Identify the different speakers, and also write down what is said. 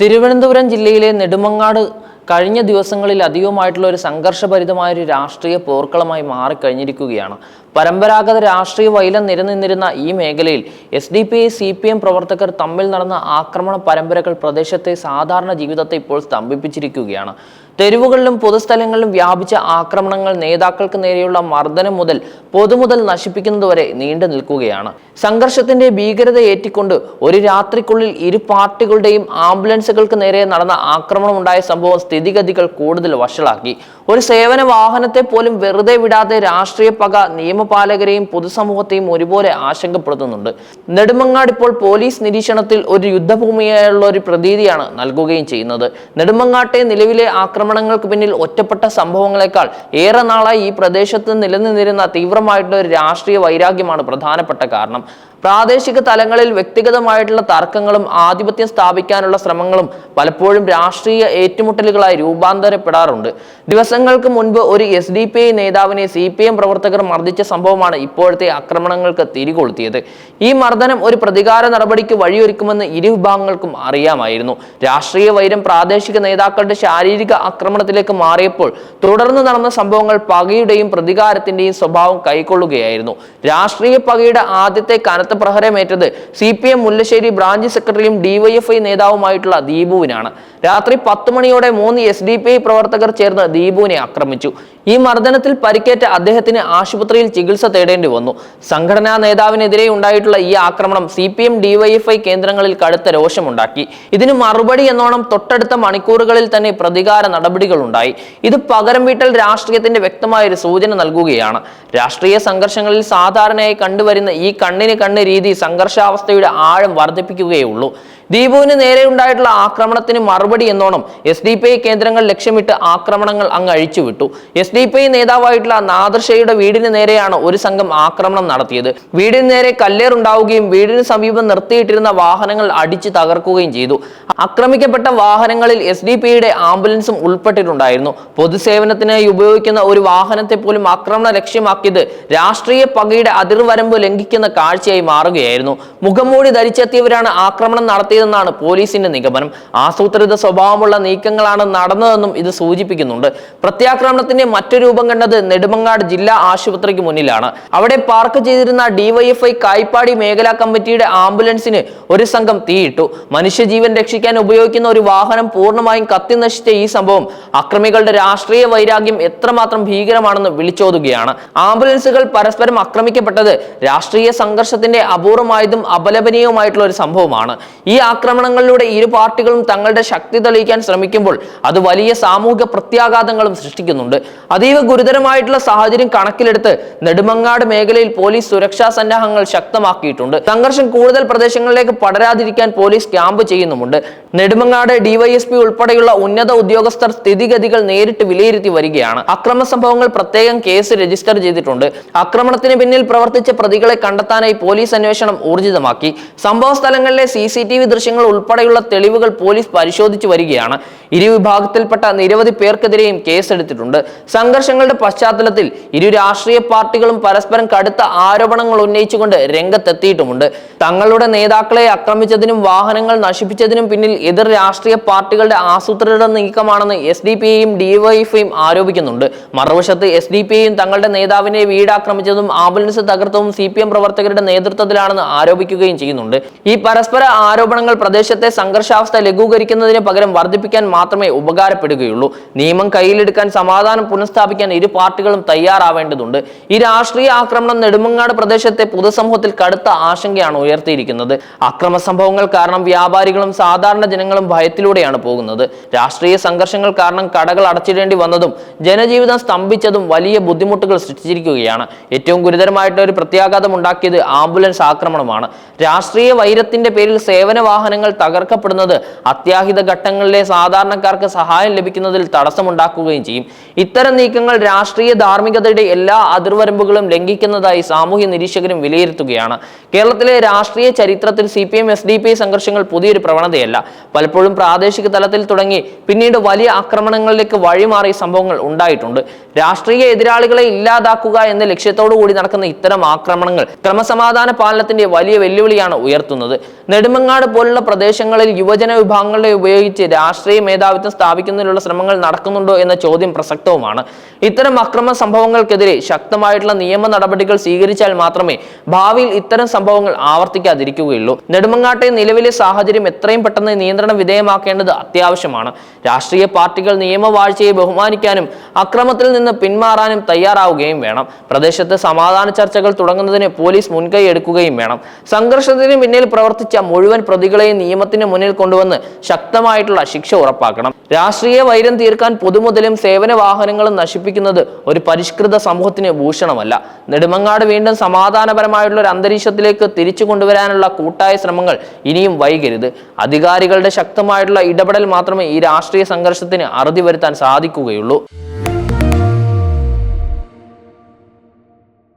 Speaker 1: തിരുവനന്തപുരം ജില്ലയിലെ നെടുമങ്ങാട് കഴിഞ്ഞ ദിവസങ്ങളിൽ അധികമായിട്ടുള്ള ഒരു സംഘർഷഭരിതമായ ഒരു രാഷ്ട്രീയ പോർക്കളമായി മാറിക്കഴിഞ്ഞിരിക്കുകയാണ്. പരമ്പരാഗത രാഷ്ട്രീയ വൈലം നിലനിന്നിരുന്ന ഈ മേഖലയിൽ S D P I C P M പ്രവർത്തകർ തമ്മിൽ നടന്ന ആക്രമണ പരമ്പരകൾ പ്രദേശത്തെ സാധാരണ ജീവിതത്തെ ഇപ്പോൾ സ്തംഭിപ്പിച്ചിരിക്കുകയാണ്. തെരുവുകളിലും പൊതുസ്ഥലങ്ങളിലും വ്യാപിച്ച ആക്രമണങ്ങൾ നേതാക്കൾക്ക് നേരെയുള്ള മർദ്ദനം മുതൽ പൊതുമുതൽ നശിപ്പിക്കുന്നതുവരെ നീണ്ടു നിൽക്കുകയാണ്. സംഘർഷത്തിന്റെ ഭീകരത ഏറ്റിക്കൊണ്ട് ഒരു രാത്രിക്കുള്ളിൽ ഇരു പാർട്ടികളുടെയും ആംബുലൻസുകൾക്ക് നേരെ നടന്ന ആക്രമണം ഉണ്ടായ സംഭവം സ്ഥിതിഗതികൾ കൂടുതൽ വഷളാക്കി. ഒരു സേവന വാഹനത്തെ പോലും വെറുതെ വിടാതെ രാഷ്ട്രീയ പക നിയമപാലകരെയും പൊതുസമൂഹത്തെയും ഒരുപോലെ ആശങ്കപ്പെടുത്തുന്നുണ്ട്. നെടുമങ്ങാട് ഇപ്പോൾ പോലീസ് നിരീക്ഷണത്തിൽ ഒരു യുദ്ധഭൂമിയായുള്ള ഒരു പ്രതീതിയാണ് നൽകുകയും ചെയ്യുന്നത്. നെടുമങ്ങാട്ടെ നിലവിലെ ആക്രമണങ്ങൾക്ക് പിന്നിൽ ഒറ്റപ്പെട്ട സംഭവങ്ങളെക്കാൾ ഏറെ നാളായി ഈ പ്രദേശത്ത് നിലനിന്നിരുന്ന തീവ്രമായിട്ടുള്ള ഒരു രാഷ്ട്രീയ വൈരാഗ്യമാണ് പ്രധാനപ്പെട്ട കാരണം. പ്രാദേശിക തലങ്ങളിൽ വ്യക്തിഗതമായിട്ടുള്ള തർക്കങ്ങളും ആധിപത്യം സ്ഥാപിക്കാനുള്ള ശ്രമങ്ങളും പലപ്പോഴും രാഷ്ട്രീയ ഏറ്റുമുട്ടലുകളായി രൂപാന്തരപ്പെടാറുണ്ട്. ദിവസങ്ങൾക്ക് മുൻപ് ഒരു എസ് ഡി പി ഐ നേതാവിനെ സി പി എം പ്രവർത്തകർ മർദ്ദിച്ച സംഭവമാണ് ഇപ്പോഴത്തെ ആക്രമണങ്ങൾക്ക് തിരികൊളുത്തിയത്. ഈ മർദ്ദനം ഒരു പ്രതികാര നടപടിക്ക് വഴിയൊരുക്കുമെന്ന് ഇരു വിഭാഗങ്ങൾക്കും അറിയാമായിരുന്നു. രാഷ്ട്രീയ വൈരം പ്രാദേശിക നേതാക്കളുടെ ശാരീരിക ആക്രമണത്തിലേക്ക് മാറിയപ്പോൾ തുടർന്ന് നടന്ന സംഭവങ്ങൾ പകയുടെയും പ്രതികാരത്തിന്റെയും സ്വഭാവം കൈക്കൊള്ളുകയായിരുന്നു. രാഷ്ട്രീയ പകയുടെ ആദ്യത്തെ കനത്ത പ്രഹരമേറ്റത് C P M Mullassery branch സെക്രട്ടറിയും ഡിവൈഎഫ്ഐ നേതാവുമായിട്ടുള്ള ദീപുവിനാണ്. രാത്രി പത്ത് മണിയോടെ മൂന്ന് എസ് ഡി പി ഐ പ്രവർത്തകർ ചേർന്ന് ദീപുവിനെ ആക്രമിച്ചു. ഈ മർദ്ദനത്തിൽ പരിക്കേറ്റ അദ്ദേഹത്തിന് ആശുപത്രിയിൽ ചികിത്സ തേടേണ്ടി വന്നു. സംഘടനാ നേതാവിനെതിരെ ഉണ്ടായിട്ടുള്ള ഈ ആക്രമണം സി പി എം ഡിവൈഎഫ്ഐ കേന്ദ്രങ്ങളിൽ കടുത്ത രോഷമുണ്ടാക്കി. ഇതിന് മറുപടി എന്നോണം തൊട്ടടുത്ത മണിക്കൂറുകളിൽ തന്നെ പ്രതികാര നടപടികൾ ഉണ്ടായി ഇത് പകരം വീട്ടൽ രാഷ്ട്രീയത്തിന്റെ വ്യക്തമായ ഒരു സൂചന നൽകുകയാണ്. രാഷ്ട്രീയ സംഘർഷങ്ങളിൽ സാധാരണയായി കണ്ടുവരുന്ന ഈ കണ്ണിന് കണ്ണ് രീതി സംഘർഷാവസ്ഥയുടെ ആഴം വർദ്ധിപ്പിക്കുകയുള്ളൂ ദീപുവിന് നേരെ ഉണ്ടായിട്ടുള്ള ആക്രമണത്തിന് മറുപടി എന്നോണം എസ് ഡി പി ഐ കേന്ദ്രങ്ങൾ ലക്ഷ്യമിട്ട് ആക്രമണങ്ങൾ അങ്ങ് അഴിച്ചുവിട്ടു. എസ് ഡി പി ഐ നേതാവായിട്ടുള്ള നാദർഷയുടെ വീടിന് നേരെയാണ് ഒരു സംഘം ആക്രമണം നടത്തിയത്. വീടിന് നേരെ കല്ലേറുണ്ടാവുകയും വീടിന് സമീപം നിർത്തിയിട്ടിരുന്ന വാഹനങ്ങൾ അടിച്ചു തകർക്കുകയും ചെയ്തു. ആക്രമിക്കപ്പെട്ട വാഹനങ്ങളിൽ എസ് ഡി പി ഐയുടെ ആംബുലൻസും ഉൾപ്പെട്ടിട്ടുണ്ടായിരുന്നു. പൊതുസേവനത്തിനായി ഉപയോഗിക്കുന്ന ഒരു വാഹനത്തെ പോലും ആക്രമണ ലക്ഷ്യമാക്കിയത് രാഷ്ട്രീയ പകയുടെ അതിർവരമ്പ് ലംഘിക്കുന്ന കാഴ്ചയായി മാറുകയായിരുന്നു. മുഖംമൂടി ധരിച്ചെത്തിയവരാണ് ആക്രമണം നടത്തിയതെന്നാണ് പോലീസിന്റെ നിഗമനം. ആസൂത്രിത സ്വഭാവമുള്ള നീക്കങ്ങളാണ് നടന്നതെന്നും ഇത് സൂചിപ്പിക്കുന്നുണ്ട്. പ്രത്യാക്രമണത്തിന്റെ മറ്റു രൂപം കണ്ടത് നെടുമങ്ങാട് ജില്ലാ ആശുപത്രിക്ക് മുന്നിലാണ്. അവിടെ പാർക്ക് ചെയ്തിരുന്ന ഡിവൈഎഫ്ഐ കായ്പാടി മേഖലാ കമ്മിറ്റിയുടെ ആംബുലൻസിന് ഒരു സംഘം തീയിട്ടു. മനുഷ്യജീവൻ രക്ഷിക്കാൻ ഉപയോഗിക്കുന്ന ഒരു വാഹനം പൂർണമായും കത്തി നശിച്ച ഈ സംഭവം അക്രമികളുടെ രാഷ്ട്രീയ വൈരാഗ്യം എത്രമാത്രം ഭീകരമാണെന്ന് വിളിച്ചോതുകയാണ്. ആംബുലൻസുകൾ പരസ്പരം ആക്രമിക്കപ്പെട്ടത് രാഷ്ട്രീയ സംഘർഷത്തിന്റെ അപൂർവമായതും അപലപനീയവുമായിട്ടുള്ള ഒരു സംഭവമാണ്. ഈ ആക്രമണങ്ങളിലൂടെ ഇരു പാർട്ടികളും തങ്ങളുടെ ശക്തി തെളിയിക്കാൻ ശ്രമിക്കുമ്പോൾ അത് വലിയ സാമൂഹിക പ്രത്യാഘാതങ്ങളും സൃഷ്ടിക്കുന്നുണ്ട്. അതീവ ഗുരുതരമായിട്ടുള്ള സാഹചര്യം കണക്കിലെടുത്ത് നെടുമങ്ങാട് മേഖലയിൽ പോലീസ് സുരക്ഷാ സന്നാഹങ്ങൾ ശക്തമാക്കിയിട്ടുണ്ട്. സംഘർഷം കൂടുതൽ പ്രദേശങ്ങളിലേക്ക് പടരാതിരിക്കാൻ പോലീസ് ക്യാമ്പ് ചെയ്യുന്നുമുണ്ട്. നെടുമങ്ങാട് ഡിവൈഎസ്പി ഉൾപ്പെടെയുള്ള ഉന്നത ഉദ്യോഗസ്ഥർ സ്ഥിതിഗതികൾ നേരിട്ട് വിലയിരുത്തി വരികയാണ്. അക്രമ സംഭവങ്ങൾ പ്രത്യേകം കേസ് രജിസ്റ്റർ ചെയ്തിട്ടുണ്ട്. ആക്രമണത്തിന് പിന്നിൽ പ്രവർത്തിച്ച പ്രതികളെ കണ്ടെത്താനായി പോലീസ് അന്വേഷണം ഊർജിതമാക്കി. സംഭവ സ്ഥലങ്ങളിലെ സി ദൃശ്യങ്ങൾ ഉൾപ്പെടെയുള്ള തെളിവുകൾ പോലീസ് പരിശോധിച്ചു വരികയാണ്. ഇരുവിഭാഗത്തിൽപ്പെട്ട നിരവധി പേർക്കെതിരെയും കേസെടുത്തിട്ടുണ്ട്. സംഘർഷങ്ങളുടെ പശ്ചാത്തലത്തിൽ ഇരു രാഷ്ട്രീയ പാർട്ടികളും പരസ്പരം കടുത്ത ആരോപണങ്ങൾ ഉന്നയിച്ചുകൊണ്ട് രംഗത്തെത്തിയിട്ടുമുണ്ട്. തങ്ങളുടെ നേതാക്കളെ ആക്രമിച്ചതിനും വാഹനങ്ങൾ നശിപ്പിച്ചതിനും പിന്നിൽ എതിർ രാഷ്ട്രീയ പാർട്ടികളുടെ ആസൂത്രിത നീക്കമാണെന്ന് എസ് ഡി പി ഐയും ഡിവൈഎഫ്ഐയും ആരോപിക്കുന്നുണ്ട്. മറുവശത്ത് എസ് ഡി പി ഐയും തങ്ങളുടെ നേതാവിനെ വീടാക്രമിച്ചതും ആംബുലൻസ് തകർത്തതും സി പി എം പ്രവർത്തകരുടെ നേതൃത്വത്തിലാണെന്ന് ആരോപിക്കുകയും ചെയ്യുന്നുണ്ട്. ഈ പരസ്പര ആരോപണങ്ങൾ പ്രദേശത്തെ സംഘർഷാവസ്ഥ ലഘൂകരിക്കുന്നതിന് പകരം വർദ്ധിപ്പിക്കാൻ മാത്രമേ ഉപകാരപ്പെടുകയുള്ളൂ. നിയമം കയ്യിലെടുക്കാൻ സമാധാനം പുനഃസ്ഥാപിക്കാൻ ഇരു പാർട്ടികളും തയ്യാറാവേണ്ടതുണ്ട്. ഈ രാഷ്ട്രീയ ആക്രമണം നെടുമങ്ങാട് പ്രദേശത്തെ പൊതുസമൂഹത്തിൽ കടുത്ത ആശങ്കയാണ് ഉയർത്തിയിരിക്കുന്നത്. അക്രമ സംഭവങ്ങൾ കാരണം വ്യാപാരികളും സാധാരണ ജനങ്ങളും ഭയത്തിലൂടെയാണ് പോകുന്നത്. രാഷ്ട്രീയ സംഘർഷങ്ങൾ കാരണം കടകൾ അടച്ചിടേണ്ടി വന്നതും ജനജീവിതം സ്തംഭിച്ചതും വലിയ ബുദ്ധിമുട്ടുകൾ സൃഷ്ടിച്ചിരിക്കുകയാണ്. ഏറ്റവും ഗുരുതരമായിട്ട് ഒരു പ്രത്യാഘാതം ഉണ്ടാക്കിയത് ആംബുലൻസ് ആക്രമണമാണ്. രാഷ്ട്രീയ വൈരത്തിന്റെ പേരിൽ സേവന വാഹനങ്ങൾ തകർക്കപ്പെടുന്നത് അത്യാഹിത ഘട്ടങ്ങളിലെ സാധാരണക്കാർക്ക് സഹായം ലഭിക്കുന്നതിൽ തടസ്സമുണ്ടാക്കുകയും ചെയ്യും. ഇത്തരം നീക്കങ്ങൾ രാഷ്ട്രീയ ധാർമ്മികതയുടെ എല്ലാ അതിർവരമ്പുകളും ലംഘിക്കുന്നതായി സാമൂഹ്യ നിരീക്ഷകരും വിലയിരുത്തുകയാണ്. കേരളത്തിലെ രാഷ്ട്രീയ ചരിത്രത്തിൽ C P M S D P സംഘർഷങ്ങൾ പുതിയൊരു പ്രവണതയല്ല. പലപ്പോഴും പ്രാദേശിക തലത്തിൽ തുടങ്ങി പിന്നീട് വലിയ ആക്രമണങ്ങളിലേക്ക് വഴിമാറിയ സംഭവങ്ങൾ ഉണ്ടായിട്ടുണ്ട്. രാഷ്ട്രീയ എതിരാളികളെ ഇല്ലാതാക്കുക എന്ന ലക്ഷ്യത്തോടു കൂടി നടക്കുന്ന ഇത്തരം ആക്രമണങ്ങൾ ക്രമസമാധാന പാലനത്തിന്റെ വലിയ വെല്ലുവിളിയാണ് ഉയർത്തുന്നത്. നെടുമങ്ങാട് പോലീസ് പോലുള്ള പ്രദേശങ്ങളിൽ യുവജന വിഭാഗങ്ങളെ ഉപയോഗിച്ച് രാഷ്ട്രീയ മേധാവിത്വം സ്ഥാപിക്കുന്നതിനുള്ള ശ്രമങ്ങൾ നടക്കുന്നുണ്ടോ എന്ന ചോദ്യം പ്രസക്തവുമാണ്. ഇത്തരം അക്രമ സംഭവങ്ങൾക്കെതിരെ ശക്തമായിട്ടുള്ള നിയമ നടപടികൾ സ്വീകരിച്ചാൽ മാത്രമേ ഭാവിയിൽ ഇത്തരം സംഭവങ്ങൾ ആവർത്തിക്കാതിരിക്കുകയുള്ളൂ. നെടുമങ്ങാട്ടെ നിലവിലെ സാഹചര്യം എത്രയും പെട്ടെന്ന് നിയന്ത്രണ വിധേയമാക്കേണ്ടത് അത്യാവശ്യമാണ്. രാഷ്ട്രീയ പാർട്ടികൾ നിയമവാഴ്ചയെ ബഹുമാനിക്കാനും അക്രമത്തിൽ നിന്ന് പിന്മാറാനും തയ്യാറാവുകയും വേണം. പ്രദേശത്ത് സമാധാന ചർച്ചകൾ തുടങ്ങുന്നതിന് പോലീസ് മുൻകൈ എടുക്കുകയും വേണം. സംഘർഷത്തിന് പിന്നിൽ പ്രവർത്തിച്ച മുഴുവൻ പ്രതികളെയും നിയമത്തിന് മുന്നിൽ കൊണ്ടുവന്ന് ശക്തമായിട്ടുള്ള ശിക്ഷ ഉറപ്പാക്കണം. രാഷ്ട്രീയ വൈരം തീർക്കാൻ പൊതുമുതലും സേവന വാഹനങ്ങളും നശിപ്പിക്കുന്നത് ഒരു പരിഷ്കൃത സമൂഹത്തിന് ഭൂഷണമല്ല. നെടുമങ്ങാട് വീണ്ടും സമാധാനപരമായിട്ടുള്ള ഒരു അന്തരീക്ഷത്തിലേക്ക് തിരിച്ചു കൊണ്ടുവരാനുള്ള കൂട്ടായ ശ്രമങ്ങൾ ഇനിയും വൈകരുത്. അധികാരികളുടെ ശക്തമായിട്ടുള്ള ഇടപെടൽ മാത്രമേ ഈ രാഷ്ട്രീയ സംഘർഷത്തിന് അറുതി വരുത്താൻ സാധിക്കുകയുള്ളൂ.